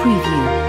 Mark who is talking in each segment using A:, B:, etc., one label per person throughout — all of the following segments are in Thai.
A: Preview.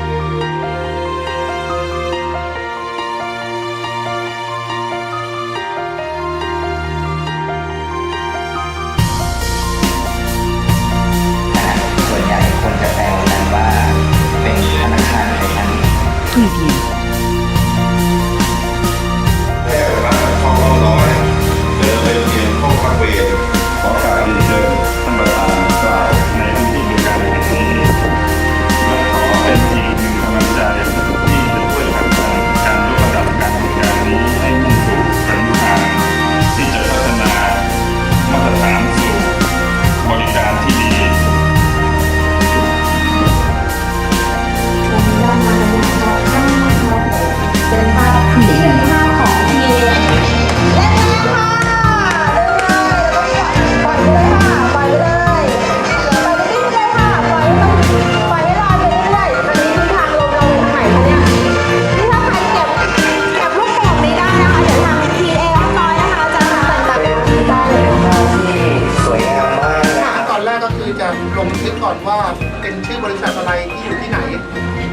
B: ก
C: ก็
D: คือจะล
B: ง
E: บันทึกก่อนว่าเป็นชื่อบริษัทอะไรที่อยู่ที่ไหน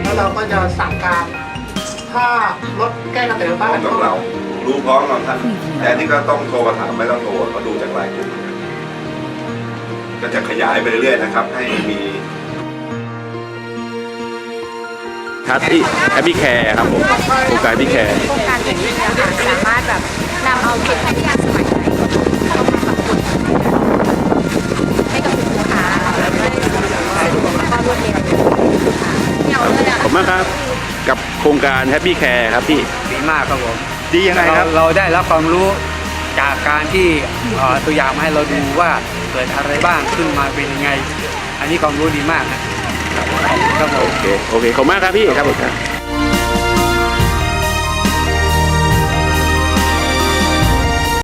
E: แล้วเราก็จะสั่งการถ้ารถแก้กระแสไฟฟ้า
C: ต้องเรารู้พร้อมกับท่านแต่นี่ก็ต้องโทรมาถามไม่ต้องโทรก็ดูจากไลน์กลุ่มก็จะขยายไปเรื่อยๆนะครับ ให้มี
F: ครับที่แฮปปี้แคร์ครับผมโครงการแฮปปี้แคร์
D: โครงการอย่างนี้เนี่ยค่ะสามารถ
F: มากครับ กับโครงการแฮปปี้แคร์ครับพี่
G: ดีมากครับผม
F: ดียังไงครับ
G: เาเราได้รับความรู้จากการที่เอ่อตัวอย่างมาให้เราดูว่าเกิดอะไรบ้างขึ้นมาเป็นยังไง อันนี้ความรู้ดีมากนะครับผม
F: โอเค โอเคขอบคุณมากครับพี่ครับผมครับ